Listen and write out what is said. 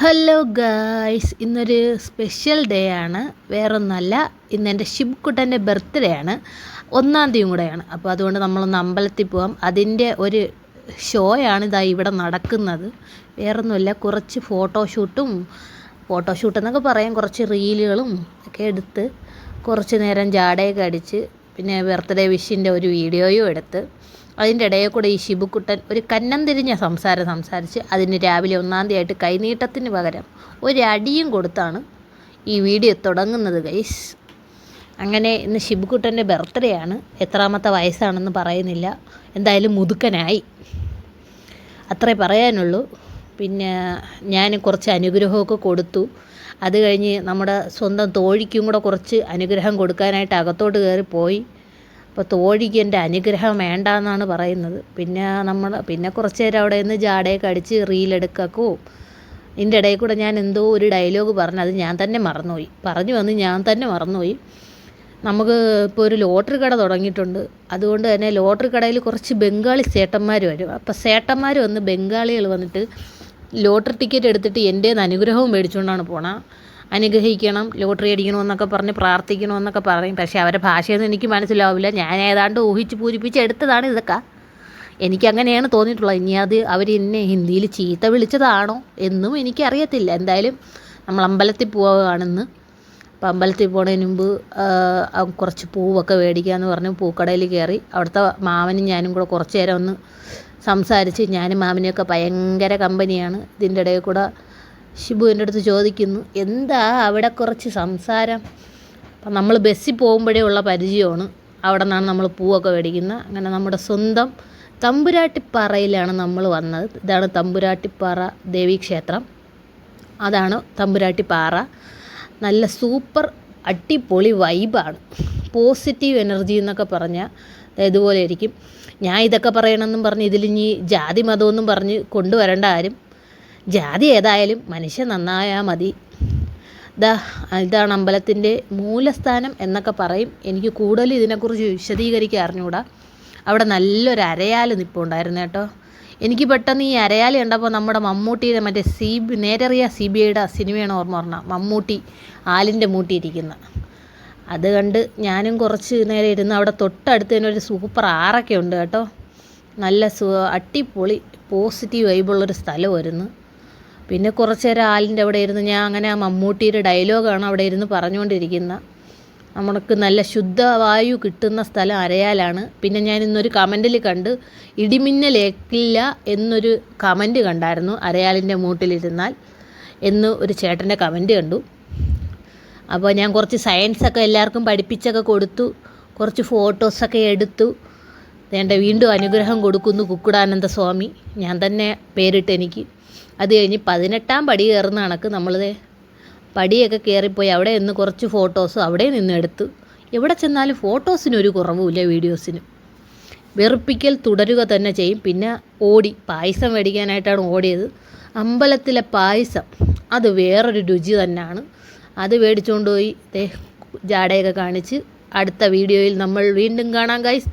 Hello guys ഇന്നൊരു special day ആണ്. വേറൊന്നല്ല ഇന്ന് എന്റെ ഷിബ്കുട്ടന്റെ ബർത്ത്ഡേ ആണ്. ഒന്നാം തീയതി കൂടെയാണ്. അപ്പോൾ അതുകൊണ്ട് നമ്മളൊന്ന് അമ്പലത്തിൽ പോകാം അതിന്റെ ഒരു ഷോയാണ് ഇതാ ഇവിടെ നടക്കുന്നത്. വേറൊന്നുമില്ല കുറച്ച് ഫോട്ടോഷൂട്ടും ഫോട്ടോഷൂട്ട് എന്നൊക്കെ പറയാം. കുറച്ച് റീലുകളും ഒക്കെ എടുത്ത് കുറച്ച് നേരം ജാടയൊക്കെ അടിച്ച് പിന്നെ ബർത്ത്ഡേ വിഷിന്റെ ഒരു വീഡിയോയും എടുത്ത് അതിന്റെ ഇടയിൽ കൂടെ ഈ ശിബുക്കുട്ടൻ ഒരു കന്നം തിരിഞ്ഞ സംസാരം സംസാരിച്ച് അതിന് രാവിലെ ഒന്നാം തീയതിയായിട്ട് കൈനീട്ടത്തിന് പകരം ഒരടിയും കൊടുത്താണ് ഈ വീഡിയോ തുടങ്ങുന്നത് ഗൈസ് അങ്ങനെ ഇന്ന് ശിബുക്കുട്ടന്റെ ബർത്ത്ഡേ ആണ്. എത്രാമത്തെ വയസ്സാണെന്ന് പറയുന്നില്ല. എന്തായാലും മുതുക്കനായി. അത്രേ പറയാനുള്ളൂ. പിന്നെ ഞാൻ കുറച്ച് അനുഗ്രഹമൊക്കെ കൊടുത്തു. അത് കഴിഞ്ഞ് നമ്മുടെ സ്വന്തം തോഴിക്കും കൂടെ കുറച്ച് അനുഗ്രഹം കൊടുക്കാനായിട്ട് അകത്തോട്ട് കയറി പോയി അപ്പോൾ തോഴിക്ക് എന്റെ അനുഗ്രഹം വേണ്ട എന്നാണ് പറയുന്നത്. പിന്നെ നമ്മൾ പിന്നെ കുറച്ച് നേരം അവിടെ നിന്ന് ജാടയൊക്കെ അടിച്ച് റീലെടുക്കക്കോ ഇതിന്റെ ഇടയിൽ കൂടെ ഞാൻ എന്തോ ഒരു ഡയലോഗ് പറഞ്ഞു അത് ഞാൻ തന്നെ മറന്നുപോയി. പറഞ്ഞു വന്ന് ഞാൻ തന്നെ മറന്നുപോയി. നമുക്ക് ഇപ്പോൾ ഒരു ലോട്ടറി കട തുടങ്ങിയിട്ടുണ്ട്. അതുകൊണ്ട് തന്നെ ലോട്ടറി കടയിൽ കുറച്ച് ബംഗാളി സേട്ടന്മാർ വരും. അപ്പോൾ സേട്ടന്മാർ വന്ന് ബംഗാളികൾ വന്നിട്ട് ലോട്ടറി ടിക്കറ്റ് എടുത്തിട്ട് എന്റെ അനുഗ്രഹവും മേടിച്ചുകൊണ്ടാണ് പോണത് അനുഗ്രഹിക്കണം ലോട്ടറി അടിക്കണമെന്നൊക്കെ പറഞ്ഞ് പ്രാർത്ഥിക്കണമെന്നൊക്കെ പറയും. പക്ഷേ അവരുടെ ഭാഷയൊന്നും എനിക്ക് മനസ്സിലാവില്ല. ഞാൻ ഏതാണ്ട് ഊഹിച്ച് പൂരിപ്പിച്ച് എടുത്തതാണ് ഇതൊക്കെ. എനിക്കങ്ങനെയാണ് തോന്നിയിട്ടുള്ളത്. ഇനി അത് അവർ എന്നെ ഹിന്ദിയിൽ ചീത്ത വിളിച്ചതാണോ എന്നും എനിക്കറിയത്തില്ല. എന്തായാലും നമ്മൾ അമ്പലത്തിൽ പോവുകയാണെന്ന്. അപ്പോൾ അമ്പലത്തിൽ പോകുന്നതിന് മുമ്പ് കുറച്ച് പൂവൊക്കെ മേടിക്കാമെന്ന് പറഞ്ഞ് പൂക്കടയിൽ കയറി അവിടുത്തെ മാമനും ഞാനും കൂടെ കുറച്ച് നേരം ഒന്ന് സംസാരിച്ച് ഞാനും മാമനെയൊക്കെ ഭയങ്കര കമ്പനിയാണ്. ഇതിന്റെ ഇടയിൽ കൂടെ ഷിബു എന്റെ അടുത്ത് ചോദിക്കുന്നു എന്താ അവിടെ കുറച്ച് സംസാരം? അപ്പം നമ്മൾ ബസ്സിൽ പോകുമ്പോഴേ ഉള്ള പരിചയമാണ്. അവിടെ നിന്നാണ് നമ്മൾ പൂവൊക്കെ മേടിക്കുന്നത്. അങ്ങനെ നമ്മുടെ സ്വന്തം തമ്പുരാട്ടിപ്പാറയിലാണ് നമ്മൾ വന്നത്. ഇതാണ് തമ്പുരാട്ടിപ്പാറ ദേവീക്ഷേത്രം അതാണ് തമ്പുരാട്ടിപ്പാറ. നല്ല സൂപ്പർ അടിപൊളി വൈബാണ്. പോസിറ്റീവ് എനർജി എന്നൊക്കെ പറഞ്ഞാൽ ഇതുപോലെ ഇരിക്കും ഞാൻ ഇതൊക്കെ പറയണമെന്നും പറഞ്ഞ് ഇതിലിഞ്ഞി ജാതി മതമൊന്നും പറഞ്ഞ് കൊണ്ടുവരേണ്ട ആരും ജാതി ഏതായാലും മനുഷ്യൻ നന്നായാൽ മതി. ദാ ഇതാണ് അമ്പലത്തിന്റെ മൂലസ്ഥാനം എന്നൊക്കെ പറയും. എനിക്ക് കൂടുതൽ ഇതിനെക്കുറിച്ച് വിശദീകരിക്കാൻ അറിഞ്ഞുകൂടാ അവിടെ നല്ലൊരു അരയാൽ നിൽപ്പുണ്ടായിരുന്നു കേട്ടോ. എനിക്ക് പെട്ടെന്ന് ഈ അരയാൽ കണ്ടപ്പോൾ നമ്മുടെ മമ്മൂട്ടിയുടെ മറ്റേ സി ബി നേരറിയ സി ബി ഐയുടെ സിനിമയാണ് ഓർമ്മ പറഞ്ഞ മമ്മൂട്ടി ആലിന്റെ മൂട്ടിയിരിക്കുന്ന അത് കണ്ട് ഞാനും കുറച്ച് നേരം ഇരുന്ന് അവിടെ തൊട്ടടുത്ത് തന്നെ ഒരു സൂപ്പർ ആറൊക്കെ ഉണ്ട് കേട്ടോ. നല്ല സു അടിപൊളി പോസിറ്റീവ് വൈബുള്ളൊരു സ്ഥലമായിരുന്നു. പിന്നെ കുറച്ച് നേരം ആലിന്റെ അവിടെ ഇരുന്ന് ഞാൻ അങ്ങനെ ആ മമ്മൂട്ടിയുടെ ഡയലോഗാണ് അവിടെ ഇരുന്ന് പറഞ്ഞുകൊണ്ടിരിക്കുന്ന. നമുക്ക് നല്ല ശുദ്ധവായു കിട്ടുന്ന സ്ഥലം അരയാലാണ്. പിന്നെ ഞാൻ ഇന്നൊരു കമന്റിൽ കണ്ട് ഇടിമിന്നലേക്കില്ല എന്നൊരു കമന്റ് കണ്ടായിരുന്നു അരയാലിന്റെ മൂട്ടിലിരുന്നാൽ എന്ന് ഒരു ചേട്ടന്റെ കമന്റ് കണ്ടു. അപ്പോൾ ഞാൻ കുറച്ച് സയൻസൊക്കെ എല്ലാവർക്കും പഠിപ്പിച്ചൊക്കെ കൊടുത്തു കുറച്ച് ഫോട്ടോസൊക്കെ എടുത്തു. വേണ്ട വീണ്ടും അനുഗ്രഹം കൊടുക്കുന്നു കുക്കുടാനന്ദ സ്വാമി ഞാൻ തന്നെ പേരിട്ട് എനിക്ക് അത് കഴിഞ്ഞ് പതിനെട്ടാം പടി കയറുന്ന കണക്ക് നമ്മളിത് പടിയൊക്കെ കയറിപ്പോയി. അവിടെ നിന്ന് കുറച്ച് ഫോട്ടോസ് അവിടെ നിന്ന് എടുത്തു എവിടെ ചെന്നാലും ഫോട്ടോസിനൊരു കുറവുമില്ല വീഡിയോസിനും വെറുപ്പിക്കൽ തുടരുക തന്നെ ചെയ്യും. പിന്നെ ഓടി പായസം മേടിക്കാനായിട്ടാണ് ഓടിയത്. അമ്പലത്തിലെ പായസം അത് വേറൊരു രുചി തന്നെയാണ്. അത് മേടിച്ചുകൊണ്ട് പോയി ജാടയൊക്കെ കാണിച്ച് അടുത്ത വീഡിയോയിൽ നമ്മൾ വീണ്ടും കാണാം ഗൈസ്